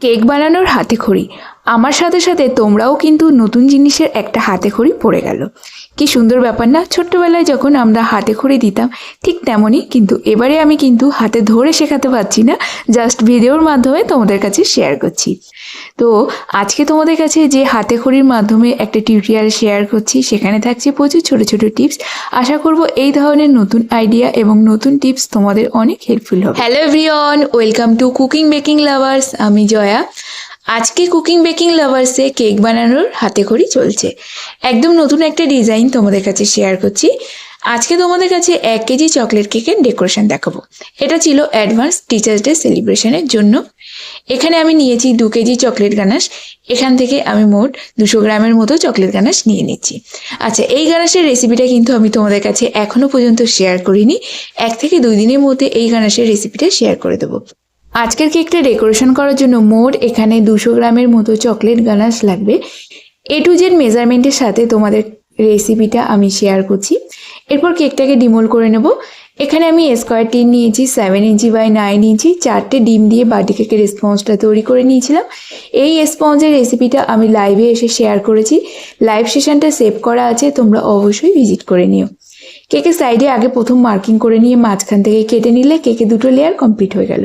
Cake বানানোর হাতে খড়ি। আমার সাথে সাথে তোমরাও কিন্তু নতুন জিনিসের একটা হাতে খড়ি পড়ে গেল। কি সুন্দর ব্যাপার না? ছোট্টবেলায় যখন আমরা হাতে খড়ি দিতাম, ঠিক তেমনই কিন্তু এবারে আমি কিন্তু হাতে ধরে শেখাতে পারছি না, জাস্ট ভিডিওর মাধ্যমে তোমাদের কাছে শেয়ার করছি। তো আজকে তোমাদের কাছে যে হাতে খড়ির মাধ্যমে একটা টিউটোরিয়াল শেয়ার করছি, সেখানে থাকছে প্রচুর ছোট ছোট টিপস। আশা করব এই ধরনের নতুন আইডিয়া এবং নতুন টিপস তোমাদের অনেক হেল্পফুল হবে। Hello everyone welcome to cooking baking lovers আমি জয়া। আজকে কুকিং বেকিং লাভার্সে কেক বানানোর হাতে খড়ি চলছে। একদম নতুন একটা ডিজাইন তোমাদের কাছে শেয়ার করছি। আজকে তোমাদের কাছে এক কেজি চকলেট কেকের ডেকোরেশন দেখাবো। এটা ছিল অ্যাডভান্স টিচার্স ডে সেলিব্রেশনের জন্য। এখানে আমি নিয়েছি দু কেজি চকলেট গানাশ। এখান থেকে আমি মোট দুশো গ্রামের মতো চকলেট গানাশ নিয়ে নিচ্ছি। আচ্ছা এই গানাশের রেসিপিটা কিন্তু আমি তোমাদের কাছে এখনও পর্যন্ত শেয়ার করিনি। এক থেকে দুই দিনের মধ্যে এই গানাশের রেসিপিটা শেয়ার করে দেবো। আজকের কেকটা ডেকোরেশন করার জন্য মোট এখানে দুশো গ্রামের মতো চকলেট গানাশ লাগবে। এ টু জেড মেজারমেন্টের সাথে তোমাদের রেসিপিটা আমি শেয়ার করছি। এরপর কেকটাকে ডিমোল করে নেব। এখানে আমি স্কোয়ার টিন নিয়েছি, seven inch by nine inch, চারটে ডিম দিয়ে বাটি কেকের স্পঞ্জটা তৈরি করে নিয়েছিলাম। এই স্পঞ্জের রেসিপিটা আমি লাইভে এসে শেয়ার করেছি। লাইভ সেশনটা সেভ করা আছে, তোমরা অবশ্যই ভিজিট করে নিও। কেকের সাইডে আগে প্রথম মার্কিং করে নিয়ে মাঝখান থেকে কেটে নিলে কেকে দুটো লেয়ার কমপ্লিট হয়ে গেল।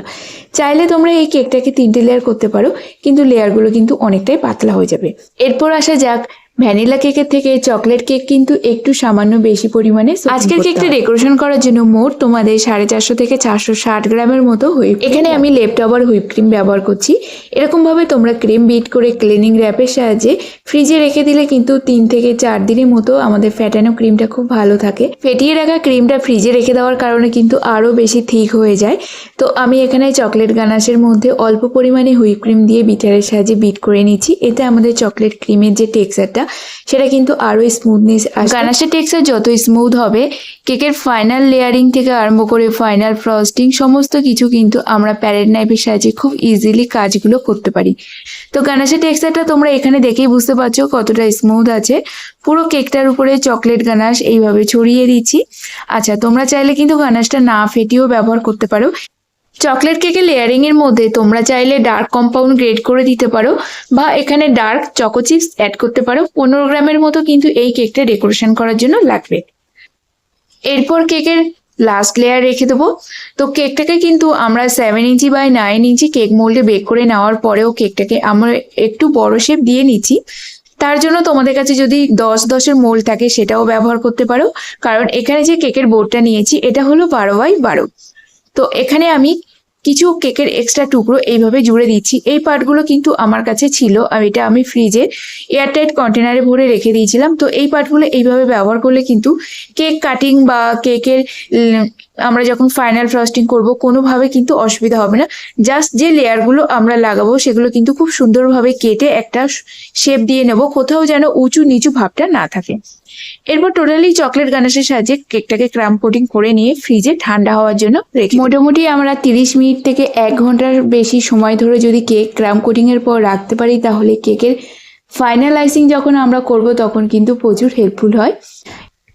চাইলে তোমরা এই কেকটাকে তিনটে লেয়ার করতে পারো, কিন্তু লেয়ারগুলো কিন্তু অনেকটাই পাতলা হয়ে যাবে। এরপর আসা যাক ভ্যানিলা কেকের থেকে চকলেট কেক কিন্তু একটু সামান্য বেশি পরিমাণে আজকের কেকটা ডেকোরেশন করার জন্য মোট তোমাদের সাড়ে চারশো থেকে চারশো ষাট গ্রামের মতো হুইপ এখানে আমি লেফট ওভার হুইপ ক্রিম ব্যবহার করছি। এরকমভাবে তোমরা ক্রিম বিট করে ক্লিনিং র্যাপের সাহায্যে ফ্রিজে রেখে দিলে কিন্তু তিন থেকে চার দিনের মতো আমাদের ফ্যাটানো ক্রিমটা খুব ভালো থাকে। ফেটিয়ে রাখা ক্রিমটা ফ্রিজে রেখে দেওয়ার কারণে কিন্তু আরও বেশি থিক হয়ে যায়। তো আমি এখানে চকলেট গানাশের মধ্যে অল্প পরিমাণে হুইপ ক্রিম দিয়ে বিটারের সাহায্যে বিট করে নিচ্ছি। এতে আমাদের চকলেট ক্রিমের যে টেক্সচারটা সেটা কিন্তু আরও স্মুথনেস গানাশের টেক্সচার যত স্মুথ হবে কেকের ফাইনাল লেয়ারিং থেকে আরম্ভ করে ফাইনাল ফ্রস্টিং সমস্ত কিছু কিন্তু আমরা প্যারেড নাইফের সাহায্যে খুব ইজিলি কাজগুলো করতে পারি। তো গানাশের টেক্সচারটা তোমরা এখানে দেখেই বুঝতে পারছ কতটা স্মুথ আছে। পুরো কেকটার উপরে চকলেট গানাশ এইভাবে ছড়িয়ে দিচ্ছি। আচ্ছা তোমরা চাইলে কিন্তু গানাশটা না ফেটিয়েও ব্যবহার করতে পারো। চকলেট কেকের লেয়ারিং এর মধ্যে তোমরা চাইলে ডার্ক কম্পাউন্ড গ্রেড করে দিতে পারো, বা এখানে ডার্ক চকো চিপস অ্যাড করতে পারো। পনেরো গ্রামের মতো কিন্তু এই কেকটা ডেকোরেশন করার জন্য লাগবে। এরপর কেকের লাস্ট লেয়ার রেখে দেবো। তো কেকটাকে কিন্তু আমরা seven inch by nine inch cake মোল্ডে bake করে নেওয়ার পরেও কেকটাকে আমরা একটু বড় শেপ দিয়ে নিচ্ছি। তার জন্য তোমাদের কাছে যদি দশ দশের মোল থাকে সেটাও ব্যবহার করতে পারো। কারণ এখানে যে কেকের বোর্ডটা নিয়েছি, এটা হলো বারো বাই বারো। তো এখানে আমি কিছু কেকের এক্সট্রা টুকরো এইভাবে জুড়ে দিচ্ছি। এই পার্টগুলো কিন্তু আমার কাছে ছিল আর এটা আমি ফ্রিজে এয়ারটাইট কন্টেনারে ভরে রেখে দিয়েছিলাম। তো এই পার্টগুলো এইভাবে ব্যবহার করলে কিন্তু কেক কাটিং বা কেকের আমরা যখন ফাইনাল ফ্রস্টিং করব, কোনোভাবে কিন্তু অসুবিধা হবে না। জাস্ট যে লেয়ারগুলো আমরা লাগাবো, সেগুলো কিন্তু খুব সুন্দরভাবে কেটে একটা শেপ দিয়ে নেব। কোথাও যেন উঁচু নিচু ভাবটা না থাকে। এরপর টোটালি চকলেট গানাশের সাহায্যে কেকটাকে ক্রাম কোটিং করে নিয়ে ফ্রিজে ঠান্ডা হওয়ার জন্য রেখে মোটামুটি আমরা তিরিশ মিনিট থেকে এক ঘণ্টার বেশি সময় ধরে যদি কেক ক্রাম কোটিং এর পর রাখতে পারি, তাহলে কেকের ফাইনালাইজিং যখন আমরা করব, তখন কিন্তু প্রচুর হেল্পফুল হয়।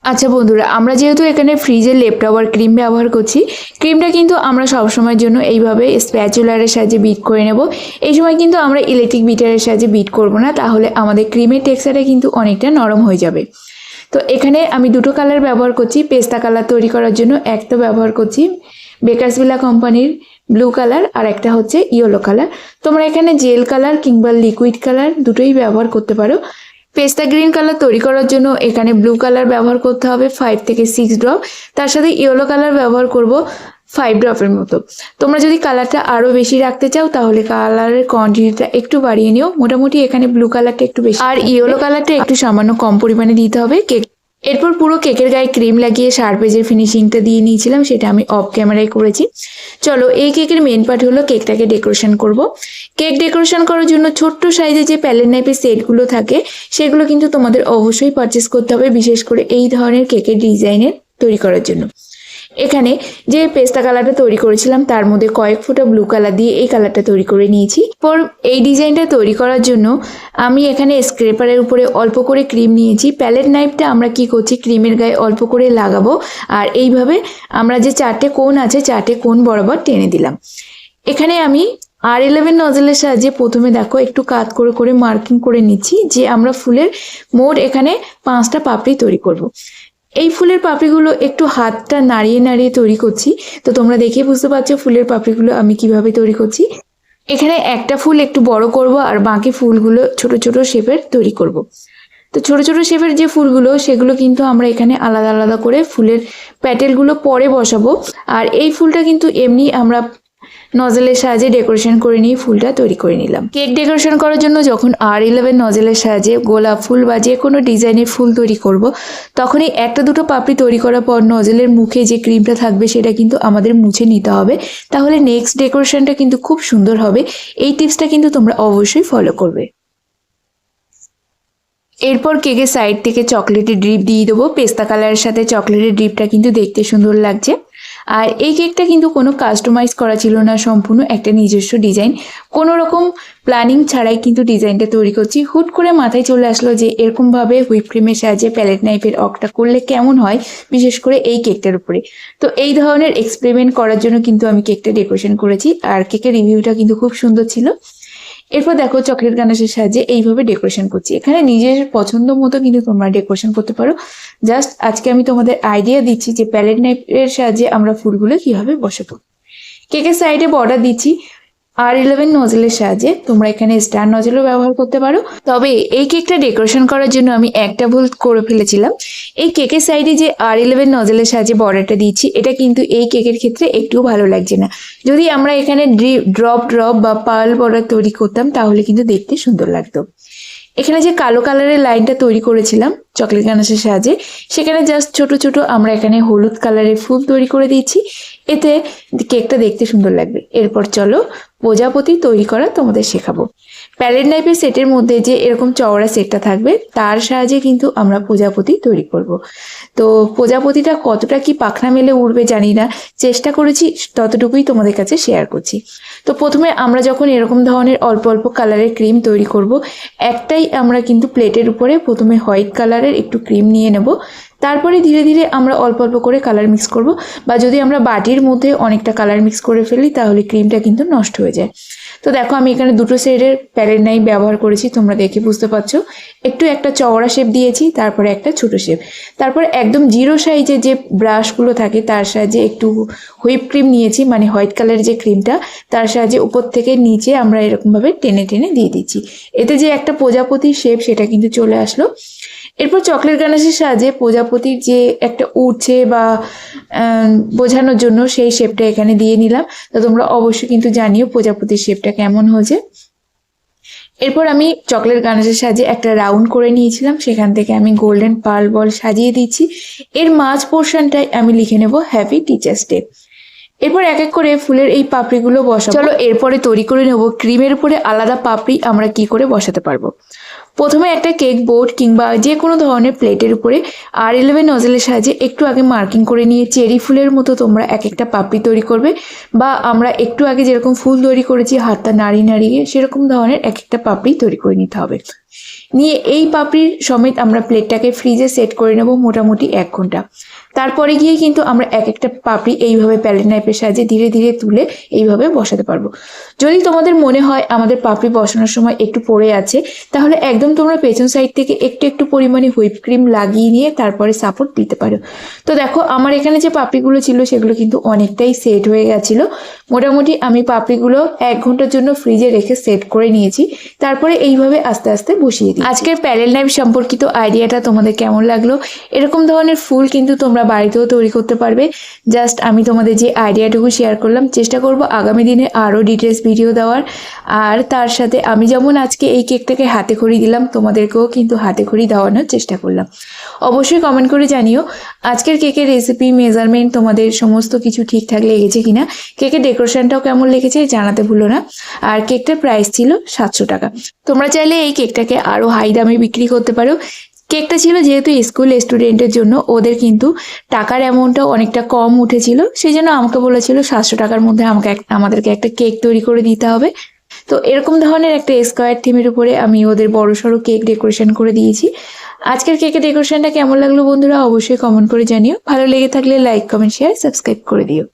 আচ্ছা বন্ধুরা, আমরা যেহেতু এখানে ফ্রিজের লেফট ওভার ক্রিম ব্যবহার করছি ক্রিমটা কিন্তু আমরা সবসময়ের জন্য এইভাবে স্প্যাচুলারের সাহায্যে বিট করে নেব। এই সময় কিন্তু আমরা ইলেকট্রিক বিটারের সাহায্যে বিট করব না, তাহলে আমাদের ক্রিমের টেক্সচারটা কিন্তু অনেকটা নরম হয়ে যাবে। তো এখানে আমি দুটো কালার ব্যবহার করছি, পেস্তা কালার তৈরি করার জন্য একটা ব্যবহার করছি বেকারসভিলা কোম্পানির ব্লু কালার আর একটা হচ্ছে ইয়েলো কালার। তোমরা এখানে জেল কালার কিংবা লিকুইড কালার দুটোই ব্যবহার করতে পারো। পেস্তা গ্রিন কালার তৈরি করার জন্য এখানে ব্লু কালার ব্যবহার করতে হবে ফাইভ থেকে সিক্স ড্রপ তার সাথে ইয়েলো কালার ব্যবহার করব। ফাইভ ড্রপের মতো। তোমরা যদি কালারটা আরও বেশি রাখতে চাও, তাহলে কালারের কোয়ান্টিটিটা একটু বাড়িয়ে নিও। মোটামুটি এখানে ব্লু কালারটা একটু বেশি আর ইয়েলো কালারটা একটু সামান্য কম পরিমাণে দিতে হবে। কেক এরপর পুরো কেকের গায়ে ক্রিম লাগিয়ে শার্পেজের ফিনিশিংটা দিয়ে নিয়েছিলাম, সেটা আমি অফ ক্যামেরায় করেছি। চলো, এই কেকের মেন পার্ট হলো কেকটাকে ডেকোরেশন করব। কেক ডেকোরেশন করার জন্য ছোট্ট সাইজে যে প্যালেট নাইপের সেটগুলো থাকে, সেগুলো কিন্তু তোমাদের অবশ্যই পারচেস করতে হবে, বিশেষ করে এই ধরনের কেকের ডিজাইনের তৈরি করার জন্য। এখানে যে পেস্তা কালারটা তৈরি করেছিলাম, তার মধ্যে কয়েক ফোঁটা ব্লু কালার দিয়ে এই কালারটা তৈরি করে নিয়েছি। পর এই ডিজাইনটা তৈরি করার জন্য আমি এখানে স্ক্রেপারের উপরে অল্প করে ক্রিম নিয়েছি। প্যালেট নাইফটা আমরা কি করছি ক্রিমের গায়ে অল্প করে লাগাবো আর এইভাবে আমরা যে চারটে কোণ আছে, চারটে কোণ বরাবর টেনে দিলাম। এখানে আমি আর ইলেভেন নজলের সাহায্যে প্রথমে দেখো একটু কাত করে করে মার্কিং করে নিচ্ছি যে আমরা ফুলের মোট এখানে পাঁচটা পাপড়ি তৈরি করব। এই ফুলের পাপড়িগুলো একটু হাতটা নাড়িয়ে নাড়িয়ে তৈরি করছি। তো তোমরা দেখে বুঝতে পারছ ফুলের পাপড়িগুলো আমি কীভাবে তৈরি করছি। এখানে একটা ফুল একটু বড় করব আর বাকি ফুলগুলো ছোট ছোট শেপের তৈরি করব। তো ছোট ছোট শেপের যে ফুলগুলো, সেগুলো কিন্তু আমরা এখানে আলাদা আলাদা করে ফুলের প্যাটেলগুলো পরে বসাবো। আর এই ফুলটা কিন্তু এমনি আমরা নজেলের সাহায্যে ডেকোরেশন করে নিয়ে ফুলটা তৈরি করে নিলাম। কেক ডেকোরেশন করার জন্য যখন আর ইলেভেন নজেলের সাহায্যে গোলাপ ফুল বা যে কোনো ডিজাইনের ফুল তৈরি করব, তখনই একটা দুটো পাপড়ি তৈরি করার পর নজেলের মুখে যে ক্রিমটা থাকবে সেটা কিন্তু আমাদের মুছে নিতে হবে। তাহলে নেক্সট ডেকোরেশনটা কিন্তু খুব সুন্দর হবে। এই টিপসটা কিন্তু তোমরা অবশ্যই ফলো করবে। এরপর কেকের সাইড থেকে চকলেটের ড্রিপ দিয়ে দেবো। পেস্তা কালারের সাথে চকলেটের ড্রিপটা কিন্তু দেখতে সুন্দর লাগছে। আর এই কেকটা কিন্তু কোনো কাস্টমাইজ করা ছিল না, সম্পূর্ণ একটা নিজস্ব ডিজাইন কোনো রকম প্ল্যানিং ছাড়াই কিন্তু ডিজাইনটা তৈরি করছি। হুট করে মাথায় চলে আসলো যে এরকমভাবে হুইপ ক্রিমের সাহায্যে প্যালেট নাইফের অকটা করলে কেমন হয়, বিশেষ করে এই কেকটার উপরে। তো এই ধরনের এক্সপেরিমেন্ট করার জন্য কিন্তু আমি কেকটা ডেকোরেশন করেছি। আর কেকের রিভিউটা কিন্তু খুব সুন্দর ছিল। এরপর দেখো চকলেট গানাশের সাহায্যে এইভাবে ডেকোরেশন করছি। এখানে নিজের পছন্দ মতো কিন্তু তোমরা ডেকোরেশন করতে পারো। জাস্ট আজকে আমি তোমাদের আইডিয়া দিচ্ছি যে প্যালেট নাইফের সাহায্যে আমরা ফুলগুলো কীভাবে বসাবো। কেকের সাইডে বর্ডার দিচ্ছি? আর ইলেভেন নজলের সাহায্যে তোমরা এখানে স্টার নজলও ব্যবহার করতে পারো। তবে এই কেকটা ডেকোরেশন করার জন্য আমি একটা ভুল করে ফেলেছিলাম। এই কেকের সাইডে যে আর ইলেভেন নজলের সাহায্যে বর্ডারটা দিয়েছি, এটা কিন্তু এই কেকের ক্ষেত্রে একটুও ভালো লাগছে না। যদি আমরা এখানে ড্রপ ড্রপ বা পার্ল বর্ডার তৈরি করতাম, তাহলে কিন্তু দেখতে সুন্দর লাগতো। এখানে যে কালো কালারের লাইনটা তৈরি করেছিলাম, চকলেট গানাসের সাহায্যে, সেখানে জাস্ট ছোট ছোট আমরা এখানে হলুদ কালারের ফুল তৈরি করে দিয়েছি। এতে কেকটা দেখতে সুন্দর লাগবে। এরপর চলো প্রজাপতি তৈরি করা তোমাদের শেখাবো। প্যালেট নাইফের সেটের মধ্যে যে এরকম চওড়া সেটটা থাকবে, তার সাহায্যে কিন্তু আমরা প্রজাপতি তৈরি করব। তো প্রজাপতিটা কতটা কি পাখনা মেলে উঠবে জানি না। চেষ্টা করেছি, ততটুকুই তোমাদের কাছে শেয়ার করছি। তো প্রথমে আমরা যখন এরকম ধরনের অল্প অল্প কালারের ক্রিম তৈরি করব, একটাই আমরা কিন্তু প্লেটের উপরে প্রথমে হোয়াইট কালারের একটু ক্রিম নিয়ে নেব। তারপরে ধীরে ধীরে আমরা অল্প অল্প করে কালার মিক্স করব, বা যদি আমরা বাটির মধ্যে অনেকটা কালার মিক্স করে ফেলি, তাহলে ক্রিমটা কিন্তু নষ্ট হয়ে যায়। তো দেখো, আমি এখানে দুটো শেডের প্যালেট নাই ব্যবহার করেছি, তোমরা দেখে বুঝতে পারছ। একটু একটা চওড়া শেপ দিয়েছি, তারপরে একটা ছোট শেপ তারপরে একদম জিরো সাইজে যে ব্রাশগুলো থাকে, তার সাহায্যে একটু হুইপ ক্রিম নিয়েছি মানে হোয়াইট কালারের যে ক্রিমটা তার সাহায্যে উপর থেকে নিচে আমরা এরকমভাবে টেনে টেনে দিয়ে দিচ্ছি। এতে যে একটা প্রজাপতির শেপ সেটা কিন্তু চলে আসলো। এরপর চকলেট গানাশের সাহায্যে প্রজাপতির যে একটা উঠছে বা বোঝানোর জন্য সেই শেপটা এখানে দিয়ে নিলাম। তো তোমরা অবশ্যই কিন্তু জানিও প্রজাপতির শেপটা কেমন হয়েছে। এরপর আমি চকলেট গানাশের সাহায্যে একটা রাউন্ড করে নিয়েছিলাম। সেখান থেকে আমি গোল্ডেন পার্ল বল সাজিয়ে দিচ্ছি। এর মাঝ পোর্শনটাই আমি লিখে নেব হ্যাপি টিচার্স ডে এরপর এক এক করে ফুলের এই পাপড়িগুলো বসাবো। চলো এরপরে তৈরি করে নেব। ক্রিমের উপরে আলাদা পাপড়ি আমরা কি করে বসাতে পারব? প্রথমে একটা কেক বোর্ড কিংবা যে কোনো ধরনের প্লেটের উপরে আর ইলেভেন নজেলের সাহায্যে একটু আগে মার্কিং করে নিয়ে চেরি ফুলের মতো তোমরা এক একটা পাপড়ি তৈরি করবে বা আমরা একটু আগে যেরকম ফুল তৈরি করেছি, হাতটা নাড়ি নাড়িয়ে সেরকম ধরনের এক একটা পাপড়ি তৈরি করে নিতে হবে। নিয়ে এই পাপড়ির সমেত আমরা প্লেটটাকে ফ্রিজে সেট করে নেব মোটামুটি এক ঘণ্টা। তারপরে গিয়ে কিন্তু আমরা এক একটা পাপড়ি এইভাবে প্যালেট নাইফের সাহায্যে ধীরে ধীরে তুলে এইভাবে বসাতে পারব। যদি তোমাদের মনে হয় আমাদের পাপড়ি বসানোর সময় একটু পড়ে আছে, তাহলে একদম তোমরা পেছন সাইড থেকে একটু একটু পরিমাণে হুইপ ক্রিম লাগিয়ে নিয়ে তারপরে সাপোর্ট দিতে পারো। তো দেখো, আমার এখানে যে পাপড়িগুলো ছিল সেগুলো কিন্তু অনেকটাই সেট হয়ে গেছিল। মোটামুটি আমি পাপড়িগুলো এক ঘণ্টার জন্য ফ্রিজে রেখে সেট করে নিয়েছি। তারপরে এইভাবে আস্তে আস্তে বসিয়ে দিই আজকের প্যালেল নাইফ সম্পর্কিত আইডিয়াটা তোমাদের কেমন লাগল? এরকম ধরনের ফুল কিন্তু তোমরা বাড়িতেও তৈরি করতে পারবে। জাস্ট আমি তোমাদের যে আইডিয়াটুকু শেয়ার করলাম, চেষ্টা করব আগামী দিনে আরও ডিটেলস ভিডিও দেওয়ার। আর তার সাথে আমি যেমন আজকে এই কেকটাকে হাতে খড়ি দিলাম, তোমাদেরকেও কিন্তু হাতে খড়ি দেওয়ানোর চেষ্টা করলাম। অবশ্যই কমেন্ট করে জানিও, আজকের কেকের রেসিপি মেজারমেন্ট তোমাদের সমস্ত কিছু ঠিকঠাক লেগেছে কিনা? কেকের ডেকোরেশনটাও কেমন লেগেছে জানাতে ভুলো না। আর কেকটার প্রাইস ছিল সাতশো টাকা। তোমরা চাইলে এই কেকটাকে আরও হাই দামে বিক্রি করতে পারো। কেকটা ছিল যেহেতু স্কুল স্টুডেন্টের জন্য, ওদের কিন্তু টাকার অ্যামাউন্টটাও অনেকটা কম উঠেছিল। সেই জন্য আমাকে বলেছিল, সাতশো টাকার মধ্যে আমাকে আমাদেরকে একটা কেক তৈরি করে দিতে হবে। তো এরকম ধরনের একটা স্কোয়ার থিমের উপরে আমি ওদের বড় সড়ো কেক ডেকোরেশন করে দিয়েছি। আজকের কেকের ডেকোরেশনটা কেমন লাগল বন্ধুরা, অবশ্যই কমেন্ট করে জানিও। ভালো লেগে থাকলে লাইক কমেন্ট শেয়ার সাবস্ক্রাইব করে দিও।